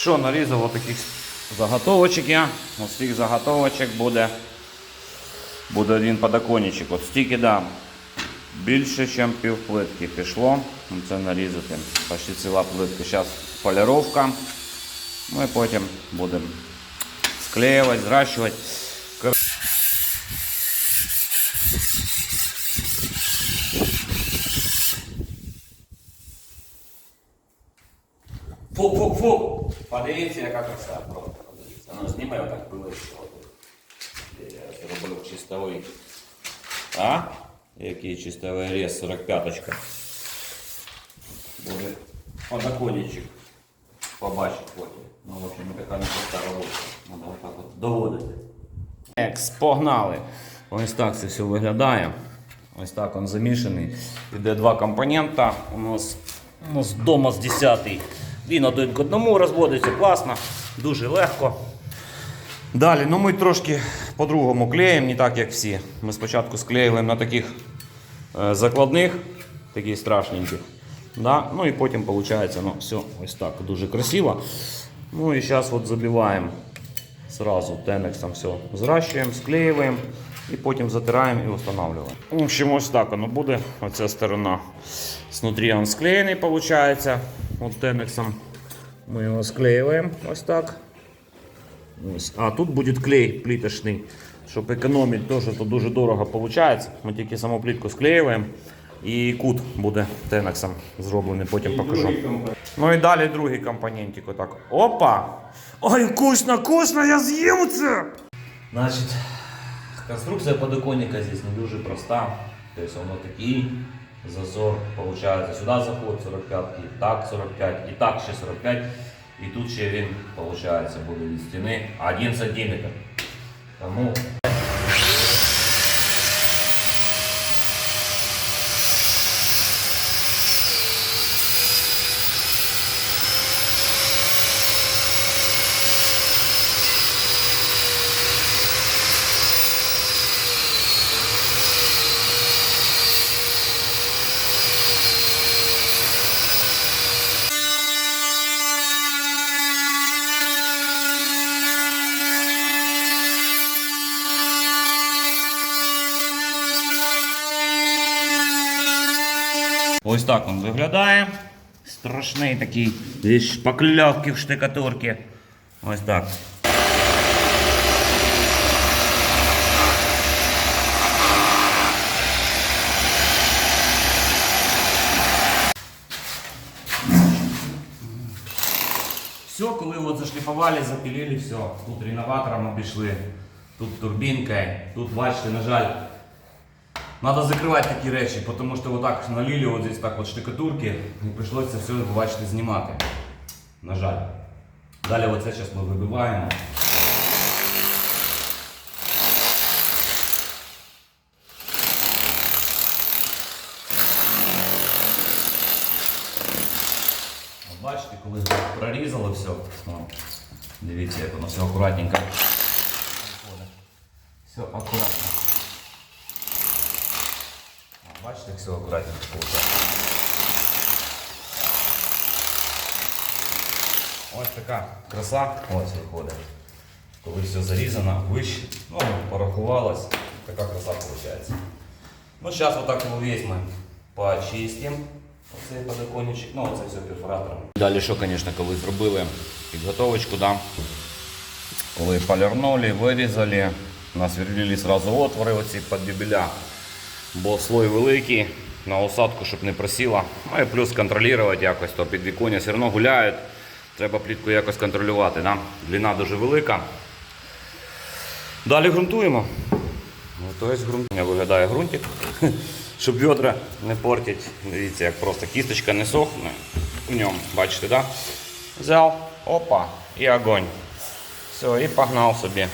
Що, нарізав отаких заготовочок я. Ось цих заготовочок буде, буде один подоконничок. От стільки дам. Більше, ніж пів плитки пішло. Ну, Це нарізати. Почти ціла плитка. Зараз поліровка. Ну і потім будемо склеювати, зращувати. Фу-фу-фу! Подивіться, яка краса просто. Подивіться. Ну, зніми отак ближче. Я зробив чистовий. А? Який чистовий рез 45-очка. Буде подоконничок. Побачить потім. Ну, в общем, така непроста робота. Треба отак от доводити. Екс, погнали. Ось так це все виглядає. Ось так він замішаний. Іде два компонента. У нас, у нас дома з 10 Він один к одному розводиться, класно, дуже легко. Далі, ну ми трошки по-другому клеїмо, не так як всі. Ми спочатку склеюємо на таких е, закладних, таких страшненьких. Да? Ну і потім виходить, ну, все ось так дуже красиво. Ну і зараз от забиваємо сразу тенексом все зращуємо, склеюємо і потім затираємо і встановлюємо. В общем, ось так воно буде. Оця сторона знутрі він склеєний, виходить. От тенексом ми його склеюємо ось так. А тут буде клей пліточний, щоб економити теж, то дуже дорого виходить. Ми тільки саму плітку склеюємо. І кут буде тенексом зроблений, потім покажу. Ну і далі другий компонентик. Отак. Опа! Ой, вкусно, вкусно, я з'їм це! Значить, конструкція подоконника здесь не дуже проста. Тобто воно такий зазор виходить. Сюди заход 45, і так 45, і так ще 45. І тут ще він, виходить, буде від стіни 1 см. Тому Ось так він виглядає. Страшний такий зі шпакльовки в штикатурці. Ось так. Все, коли от зашліфували, запилили, все. Тут реноватором обійшли, тут турбінкою, тут бачите, на жаль, Надо закривати такі речі, тому що отак налили вот здесь так от штукатурки і прийшлося все, бачите, знімати. На жаль. Далі оце зараз ми вибиваємо. От Бачите, коли прорізало все, ну, дивіться, як воно все акуратненько. виходить. Все акуратно. О, Бачите, як все акуратненько виходить. Ось така краса ось виходить. Коли все зарізано, вище, ну, порахувалось, така краса виходить. Ну, зараз отак його весь ми почистимо. Оцей подоконничок, ну оце все перфоратором. Далі що, звісно, коли зробили підготовочку, да? коли полірнули, вирізали, насверлили сразу отвори оці під дюбеля, Бо слой великий, на осадку, щоб не просіло. Ну і плюс контролювати якось, то підвіконня все одно гуляють, треба плітку якось контролювати. Да? Длина дуже велика. Далі ґрунтуємо. То ґрунтування виглядає ґрунтик, щоб відра не портять. Дивіться, як просто кісточка не сохне в ньому, бачите, да? Взяв, опа, і огонь. Все, і погнав собі.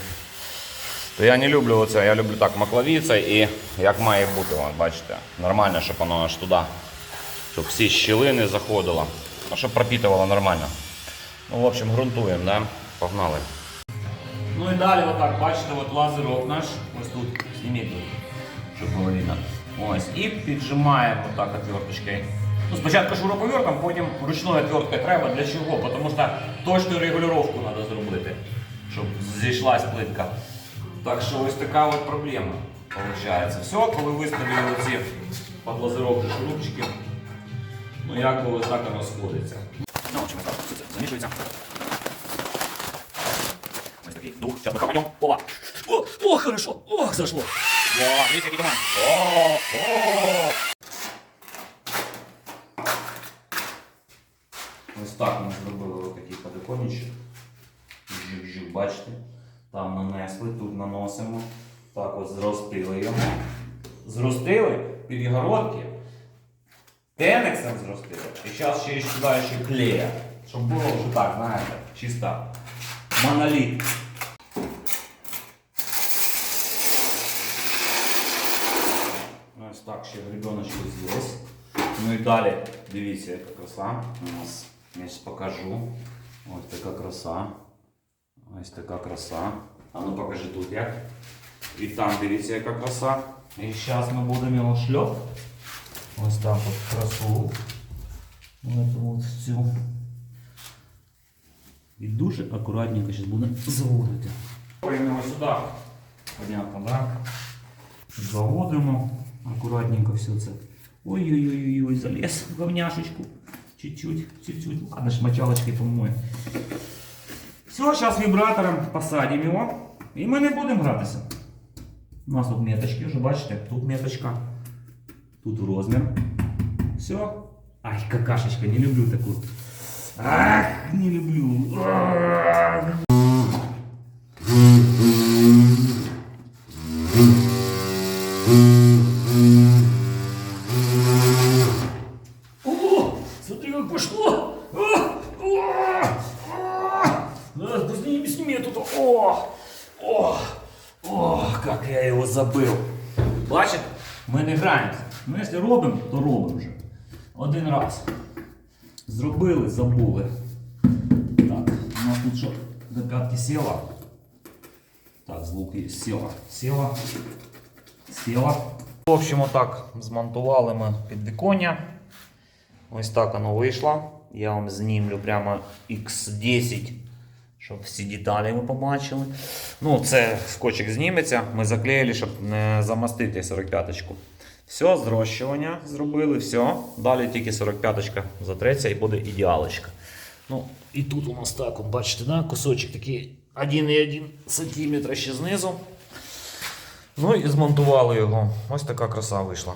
То я не люблю оце, я люблю так маклавіця і як має бути, от, бачите, нормально, щоб воно аж туди, щоб всі щілини заходило, ну, щоб пропитувало нормально. Ну, в общем, ґрунтуємо, да? погнали. Ну і далі отак, бачите, от лазерок наш, ось тут, зніміть тут, щоб було. Ось, і піджимаємо отак отверточкою. Ну, спочатку шуруповертом, потім ручною отверткою треба. Для чого? Тому що точну регулювання треба зробити, щоб зійшлась плитка. Так що ось така от проблема виходить. Все, коли виставили ці подлазировки шурупчики, ну як би ось так воно сходиться. Ну, в общем, ось так все це замішується. Ось такий дух. Сейчас мы попадем. Опа. О, о, хорошо. О, зашло. О, видите, какие туман. О, о. Ось так ми зробили ось такий подоконничок. Жик-жик, бачите? Там нанесли, тут наносимо. Так от зростили його. Зростили підгородки. Тенексом зростили. І зараз ще сюди ще клея. Щоб було вже так, знаєте, чисто моноліт. Ось так ще гребеночку здесь. Ну і далі, дивіться, яка краса у нас. Я покажу. Ось така краса. Ось така краса. А ну покажи тут як. І там дивіться, яка краса. І зараз ми будемо його шльоп. Ось так от красу. Ось от цю. І дуже акуратненько зараз будемо заводити. Приймемо сюди. Понятно, так? Заводимо акуратненько все це. Ой-ой-ой, залез в говняшечку. Чуть-чуть, чуть-чуть. Ладно, ж мочалочкой помоем. Все, сейчас вибратором посадим його. І ми не будемо гратися. У нас тут меточки вже, бачите, тут меточка. Тут розмір. Все. Ай, какашечка, не люблю таку. Ах, не люблю. Ах. О, смотри, как пошло! Забыл. Бачите, ми не граємося. Ну, якщо робимо, то робимо вже. Один раз. Зробили, забули. Так, у нас тут що до п'ятки сіла. Так, звук є. Сіла. Сіла. Сіла. В общем, отак змонтували ми підвіконня. Ось так воно вийшло. Я вам знімлю прямо X10, щоб всі деталі ви побачили. Ну, це скотчик зніметься. Ми заклеїли, щоб не замастити 45-ку. Все, зрощування зробили, все. Далі тільки 45-ка затреться і буде ідеалочка. Ну, і тут у нас так, бачите, да? кусочок такий 1,1 см ще знизу. Ну і змонтували його. Ось така краса вийшла.